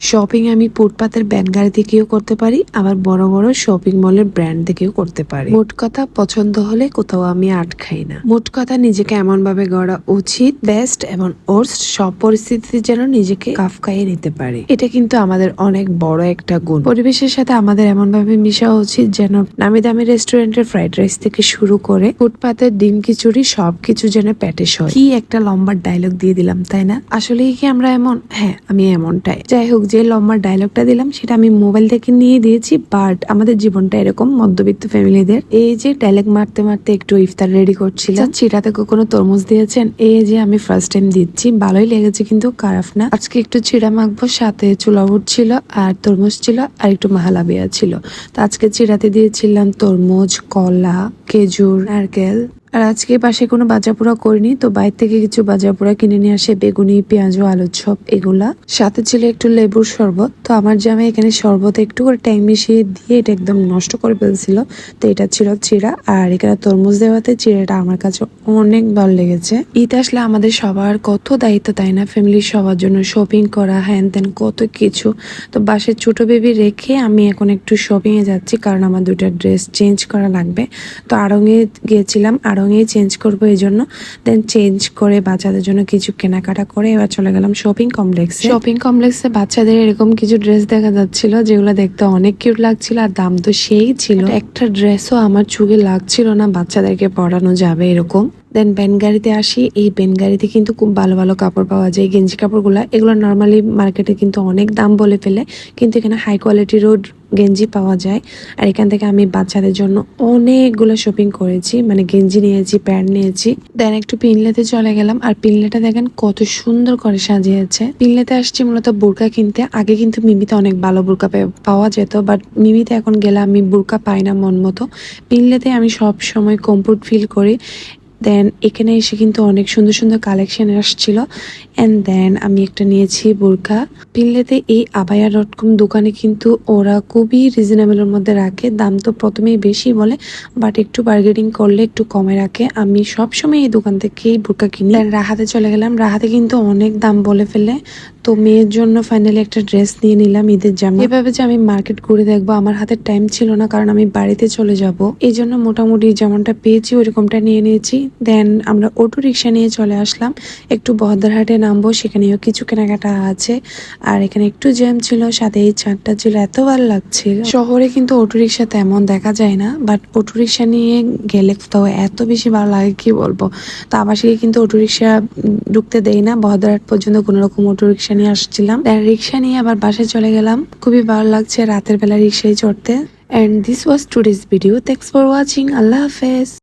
Shopping আমি ফুটপাতের ban গাড়ি থেকেও করতে পারি, আবার বড় বড় শপিং মলের ব্র্যান্ড থেকেও করতে পারি। মোট কথা, পছন্দ হলে কোথাও আমি আটকাই না। মোট কথা, নিজেকে এমন ভাবে গড়া উচিত বেস্ট এবং ওর্স্ট সব পরিস্থিতিতে যেন নিজেকে কাফ খাইয়ে নিতে পারি। এটা কিন্তু আমাদের অনেক বড় একটা গুণ। পরিবেশের সাথে আমাদের এমন ভাবে মিশা উচিত যেন নামি দামি রেস্টুরেন্টের ফ্রাইড রাইস থেকে শুরু করে ফুটপাতের ডিম খিচুড়ি সবকিছু যেন প্যাটে সয় কি একটা লম্বা ডায়লগ দিয়ে দিলাম, তাই না? আসলে কি আমরা এমন? হ্যাঁ আমি এমনটাই। যাই হোক যে লম্বা ডায়লগটা দিলাম, সেটা আমি মোবাইল থেকে নিয়ে দিয়েছি বাট আমাদের জীবনটা এরকম মধ্যবিত্ত ফ্যামিলিদের। এই যে ডায়লগ মারতে মারতে একটু ইফতার রেডি করছিলাম। চিরাতে কখনো তরমুজ দিয়েছেন? এই যে আমি ফার্স্ট টাইম দিচ্ছি, ভালোই লেগেছে কিন্তু, খারাপ না? আজকে একটু চিড়া মাখবো, সাথে চুলা ছিল, আর তরমুজ ছিল, আর একটু মাহালাবিয়া ছিল। তো আজকে চিড়াতে দিয়েছিলাম তরমুজ, কলা, খেজুর, নারকেল। আর আজকে পাশে কোনো বাজাপুরা করিনি, তো বাইরে থেকে কিছু বাজাপুরা কিনে নিয়ে আসে বেগুনি, পেঁয়াজ আলুর চপ এগুলা। সাথে ছিল একটু লেবুর শরবত, তো আমার জামাই এখানে শরবত একটু করে টাইম মিশিয়ে দিয়ে এটা একদম নষ্ট করে ফেলছিল। তো এটা ছিল চিড়া, আর এখানে তরমুজ দেওয়াতে চিড়াটা আমার কাছে অনেক ভালো লেগেছে। ঈদ আসলে আমাদের সবার কত দায়িত্ব, তাই না? ফ্যামিলির সবার জন্য শপিং করা, হ্যান ত্যান কত কিছু। তো বাসের ছোট বেবি রেখে আমি এখন একটু শপিং এ যাচ্ছি, কারণ আমার দুটা ড্রেস চেঞ্জ করা লাগবে। তো আড়ঙে গিয়েছিলাম আড়ঙেই চেঞ্জ করব এই জন্য দেন চেঞ্জ করে বাচ্চাদের জন্য কিছু কেনাকাটা করে এবার চলে গেলাম শপিং কমপ্লেক্সে শপিং কমপ্লেক্সে বাচ্চাদের এরকম কিছু ড্রেস দেখা যাচ্ছিল যেগুলো দেখতে অনেক কিউট লাগছিল আর দাম তো সেই ছিল। একটা ড্রেসও আমার চুগে লাগছিল না বাচ্চাদেরকে পরানো যাবে এরকম। দেন ব্যান গাড়িতে আসি। এই ব্যান গাড়িতে কিন্তু খুব ভালো ভালো কাপড় পাওয়া যায়। গেঞ্জি কাপড়গুলো এগুলো নর্মালি মার্কেটে কিন্তু অনেক দাম বলে ফেলে। কিন্তু এখানে হাই কোয়ালিটিরও গেঞ্জি পাওয়া যায়। আর এখান থেকে আমি বাচ্চাদের জন্য অনেকগুলো শপিং করেছি। মানে গেঞ্জি নিয়েছি, প্যান্ট নিয়েছি। দেন একটু পিনলেতে চলে গেলাম। আর পিনলেটা দেখেন কত সুন্দর করে সাজিয়েছে। পিনলেতে আসছি মূলত বোরকা কিনতে। আগে কিন্তু মিমিতে অনেক ভালো বোরকা পাওয়া যেত। বাট মিমিতে এখন গেলে আমি বোরকা পাই না মন মতো। পিনলেতে আমি সব সময় কমফোর্ট ফিল করি। দেন এখানে এসে কিন্তু অনেক সুন্দর সুন্দর কালেকশন আসছিল। অ্যান্ড দেন আমি একটা নিয়েছি বোরকা পিনলেতে এই আবায়া ডট কম দোকানে কিন্তু ওরা খুবই রিজনেবলের মধ্যে রাখে। দাম তো প্রথমেই বেশি বলে বাট একটু বার্গেনিং করলে একটু কমে রাখে। আমি সবসময় এই দোকান থেকেই বোরকা কিনি। Then রাহাতে চলে গেলাম। রাহাতে কিন্তু অনেক দাম বলে ফেলে। তো মেয়ের জন্য ফাইনালি একটা ড্রেস নিয়ে নিলাম ঈদের জামা। এভাবে যে আমি মার্কেট ঘুরে দেখব, আমার হাতে টাইম ছিল না, কারণ আমি বাড়িতে চলে যাব। এই জন্য মোটামুটি যেমনটা পেয়েছি ওইরকমটা নিয়ে নিয়েছি। দেন আমরা অটো রিক্সা নিয়ে চলে আসলাম। একটু বহদ্দারহাটে নামবো, সেখানেও কিছু কেনাকাটা আছে। আর এখানে একটু জ্যাম ছিল, সাথে এই চারটা ছিল, এত ভালো লাগছিল। শহরে কিন্তু অটো রিক্সা তেমন দেখা যায় না বাট অটো রিক্সা নিয়ে গেলে কোথাও এত বেশি ভালো লাগে, কি বলব? তো আবাসিকে কিন্তু অটো রিক্সা ঢুকতে দেই না বহদ্দারহাট পর্যন্ত কোনো রকম অটো রিক্সা নিয়ে আসছিলাম। রিক্সা নিয়ে আবার বাসায় চলে গেলাম। খুবই ভালো লাগছে রাতের বেলা রিক্সায় চড়তে। And this was today's video. Thanks for watching. Allah Hafiz.